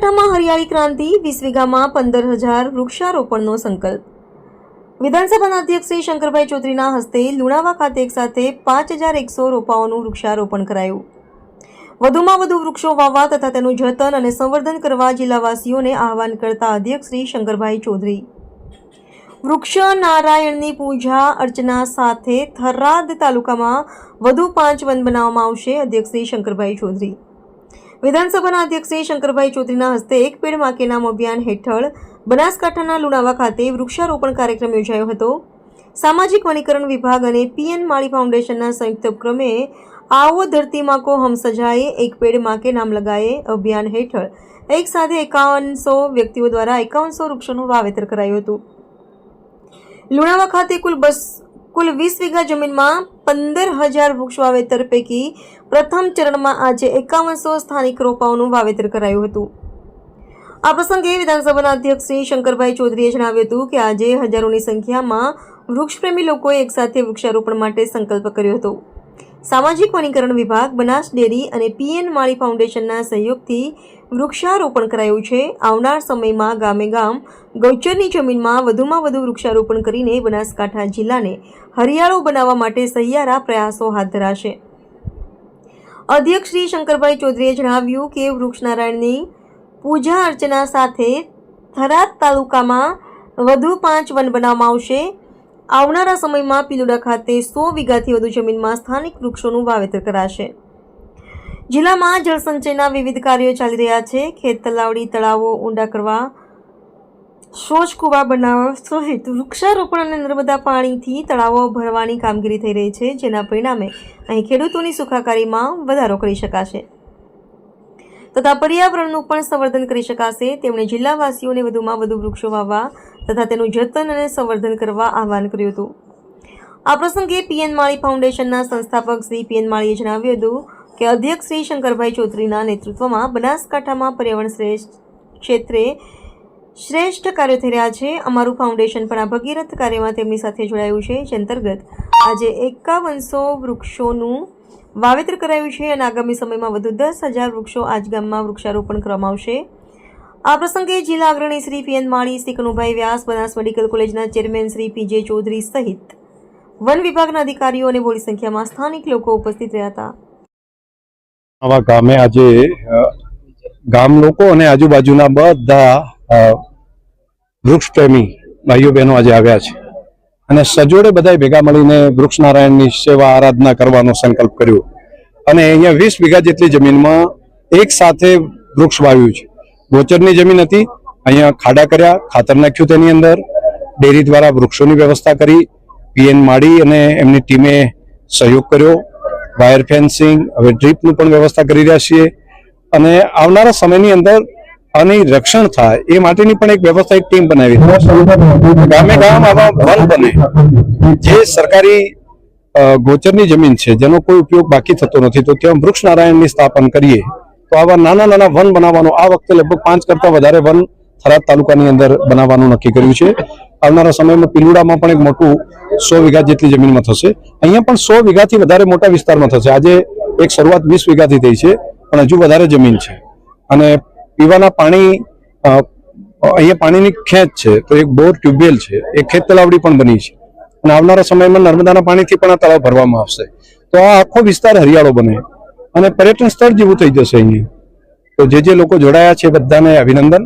જિલ્લામાં હરિયાળી ક્રાંતિ, વીસ વીઘામાં પંદર હજાર વૃક્ષારોપણનો સંકલ્પ. વિધાનસભાના અધ્યક્ષ શ્રી શંકરભાઈ ચૌધરીના હસ્તે લુણાવા ખાતે એક સાથે પાંચ હજાર એકસો રોપાઓનું વૃક્ષારોપણ કરાયું. વધુમાં વધુ વૃક્ષો વાવવા તથા તેનું જતન અને સંવર્ધન કરવા જિલ્લાવાસીઓને આહવાન કરતા અધ્યક્ષ શ્રી શંકરભાઈ ચૌધરી. વૃક્ષ નારાયણની પૂજા અર્ચના સાથે થરાદ તાલુકામાં વધુ પાંચ વન બનાવવામાં આવશે અધ્યક્ષ શ્રી શંકરભાઈ ચૌધરી. વિધાનસભાના અધ્યક્ષ શ્રી શંકરભાઈ ચૌધરીના હસ્તે એક પેડ માકે નામ અભિયાન હેઠળ બનાસકાંઠાના લુણાવા ખાતે વૃક્ષારોપણ કાર્યક્રમ યોજાયો હતો. સામાજિક વનીકરણ વિભાગ અને પીએન માળી ફાઉન્ડેશનના સંયુક્ત ઉપક્રમે આવો ધરતી માં કો હમ સજાએ, એક પેડ માકે નામ લગાએ અભિયાન હેઠળ. એક સાથે એકાવનસો વ્યક્તિઓ દ્વારા એકાવનસો વૃક્ષોનું વાવેતર કરાયું હતું. લુણાવા ખાતે કુલ બસ, કુલ વીસ વીઘા જમીનમાં પંદર હજાર વૃક્ષ વાવેતર પૈકી પ્રથમ ચરણમાં આજે એકાવનસો સ્થાનિક રોપાઓનું વાવેતર કરાયું હતું. આ પ્રસંગે વિધાનસભાના અધ્યક્ષ શ્રી શંકરભાઈ ચૌધરીએ જણાવ્યું હતું કે આજે હજારોની સંખ્યામાં વૃક્ષપ્રેમી લોકોએ એકસાથે વૃક્ષારોપણ માટે સંકલ્પ કર્યો હતો. સામાજિક વનીકરણ વિભાગ, બનાસ ડેરી અને પીએન માળી ફાઉન્ડેશનના સહયોગથી વૃક્ષારોપણ કરાયું છે. આવનાર સમયમાં ગામે ગામ ગૌચરની જમીનમાં વધુમાં વધુ વૃક્ષારોપણ કરીને બનાસકાંઠા જિલ્લાને હરિયાળો બનાવવા માટે સહિયારા પ્રયાસો હાથ ધરાશે. અધ્યક્ષ શ્રી શંકરભાઈ ચૌધરીએ જણાવ્યું કે વૃક્ષનારાયણની પૂજા અર્ચના સાથે થરાદ તાલુકામાં વધુ પાંચ વન બનાવવામાં આવશે. આવનારા સમયમાં પિલુડા ખાતે સો વીઘાથી વધુ જમીનમાં સ્થાનિક વૃક્ષોનું વાવેતર કરાશે. જિલ્લામાં જળસંચયના વિવિધ કાર્યો ચાલી રહ્યા છે. ખેત તલાવડી, તળાવો ઊંડા કરવા કુવા બનાવવા સહિત વૃક્ષારોપણ અને નર્મદા પાણીથી તળાવો ભરવાની કામગીરી થઈ રહી છે, જેના પરિણામે અહીં ખેડૂતોની સુખાકારીમાં વધારો કરી શકાશે. તથા પર્યાવરણનું પણ સંવર્ધન કરી શકાશે. તેમણે જિલ્લાવાસીઓને વધુમાં વધુ વૃક્ષો વાવવા તથા તેનું જતન અને સંવર્ધન કરવા આહવાન કર્યું હતું. આ પ્રસંગે પીએન માળી ફાઉન્ડેશનના સંસ્થાપક શ્રી પીએન માળીએ જણાવ્યું હતું કે અધ્યક્ષ શ્રી શંકરભાઈ ચૌધરીના નેતૃત્વમાં બનાસકાંઠામાં પર્યાવરણ શ્રેષ્ઠ ક્ષેત્રે શ્રેષ્ઠ કાર્યો થઈ રહ્યા છે. અમારું ફાઉન્ડેશન પણ આ ભગીરથ કાર્યમાં તેમની સાથે જોડાયું છે, જે અંતર્ગત આજે એકાવનસો વૃક્ષોનું વાવેતર કરાયું છે અને આગામી સમયમાં વધુ દસ હજાર વૃક્ષો આજ ગામમાં વૃક્ષારોપણ કરવામાં આવશે. આ પ્રસંગે જિલ્લા અગ્રણી શ્રી પીએન માળી, શ્રી કનુભાઈ વ્યાસ, બનાસ મેડિકલ કોલેજના ચેરમેન શ્રી પીજે ચૌધરી સહિત વન વિભાગના અધિકારીઓ અને મોટી સંખ્યામાં સ્થાનિક લોકો ઉપસ્થિત રહ્યા હતા. આવા ગામે આજે ગામ લોકો અને આજુબાજુના બધા વૃક્ષ પ્રેમી ભાઈઓ બહેનો આજે આવ્યા છે. અને સજોડે બધા ભેગા મળીને વૃક્ષ નારાયણની સેવા આરાધના કરવાનો સંકલ્પ કર્યો. અને અહીંયા વીસ વીઘા જેટલી જમીનમાં એક સાથે વૃક્ષ વાવ્યું છે. ગોચરની જમીન હતી. અહીંયા ખાડા કર્યા, ખાતર નાખ્યું તેની અંદર. ડેરી દ્વારા વૃક્ષોની વ્યવસ્થા કરી. પીએન માળી અને એમની ટીમે સહયોગ કર્યો. વાયર ફેન્સિંગ, હવે ડ્રીપનું પણ વ્યવસ્થા કરી રહ્યા છીએ. અને આવનારા સમયની અંદર આની રક્ષણ થાય એ માટેની પણ એક વ્યવસ્થા ટીમ બનાવી ગામે ગામ આવા વન બને. જે સરકારી ગોચરની જમીન છે, જેનો કોઈ ઉપયોગ બાકી થતો નથી, તો ત્યાં વૃક્ષ નારાયણની સ્થાપન કરીએ. તો આવા નાના નાના વન બનાવવાનું આ વખતે લગભગ પાંચ કરતા વધારે વન થરાદ તાલુકાની અંદર બનાવવાનું નક્કી કર્યું છે. આવનારા સમયમાં પિલુડામાં પણ એક મોટું સો વીઘા જેટલી જમીનમાં થશે. અહીંયા પણ સો વીઘાથી વધારે મોટા વિસ્તારમાં થશે. આજે એક શરૂઆત વીસ વીઘાથી થઈ છે, પણ હજુ વધારે જમીન છે. અને પીવાના પાણી અહીંયા પાણીની ખેંચ છે, તો એક બોર ટ્યુબવેલ છે. એક ખેત તલાવડી પણ બની છે. અને આવનારા સમયમાં નર્મદાના પાણીથી પણ આ તળાવ ભરવામાં આવશે. તો આ આખો વિસ્તાર હરિયાળો બને. અને પર્યટન સ્થળ જેવું થઈ જશે અહીંયા. તો જે જે લોકો જોડાયા છે બધાને અભિનંદન.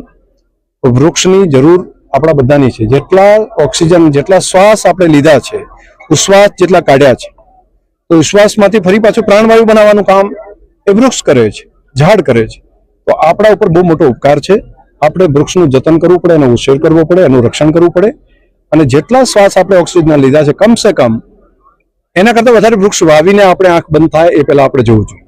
વૃક્ષની જરૂર આપણા બધાની છે. જેટલા ઓક્સિજન, જેટલા શ્વાસ આપણે લીધા છે, ઉશ્વાસ જેટલા કાઢ્યા છે, તો ઉશ્વાસમાંથી ફરી પાછું પ્રાણવાયુ બનાવવાનું કામ એ વૃક્ષ કરે છે, ઝાડ કરે છે. તો આપણા ઉપર બહુ મોટો ઉપકાર છે. આપણે વૃક્ષનું જતન કરવું પડે, એનો ઉછેર કરવો પડે, એનું રક્ષણ કરવું પડે. અને જેટલા શ્વાસ આપણે ઓક્સિજનના લીધા છે, કમસે કમ એના કરતાં વધારે વૃક્ષ વાવીને આપણે આંખ બંધ થાય એ પહેલાં આપણે જોવું જોઈએ.